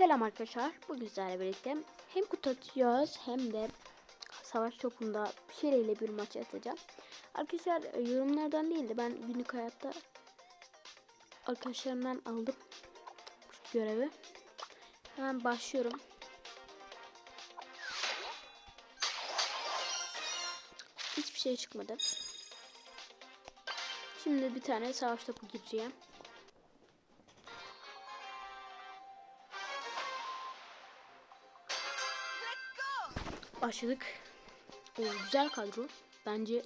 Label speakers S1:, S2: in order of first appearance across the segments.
S1: Selam arkadaşlar. Bugün sizlerle birlikte hem kutu atacağız hem de savaş topunda Şireyle bir maç atacağım. Arkadaşlar e, yorumlardan değil de ben günlük hayatta arkadaşlarımdan aldım görevi. Hemen başlıyorum. Hiçbir şey çıkmadı. Şimdi bir tane savaş topu gireceğim. Başladık. O güzel kadro. Bence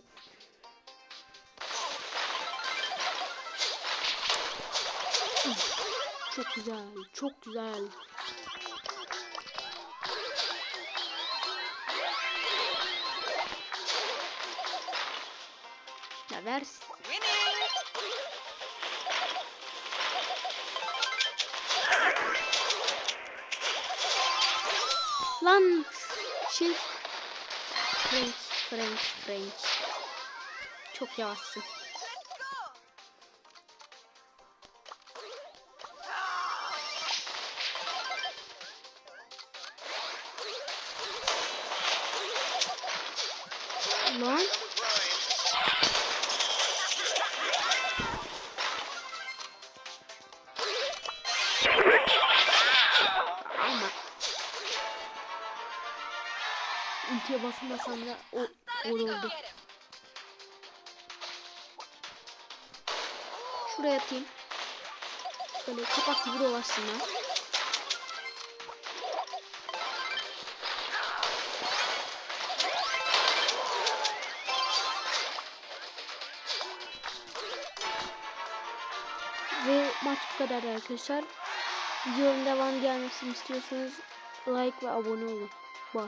S1: çok güzel, çok güzel. Ya ver. Lan frente. Frente, frente, Frank. Çok yavaşsın. Lan. Ama Ultiye basmasam da o olurdu. Şuraya atayım. Böyle kapak gibi dolaşsınlar. Ve maç bu kadar arkadaşlar. Videonun devam gelmesini istiyorsanız like ve abone olun. Bye.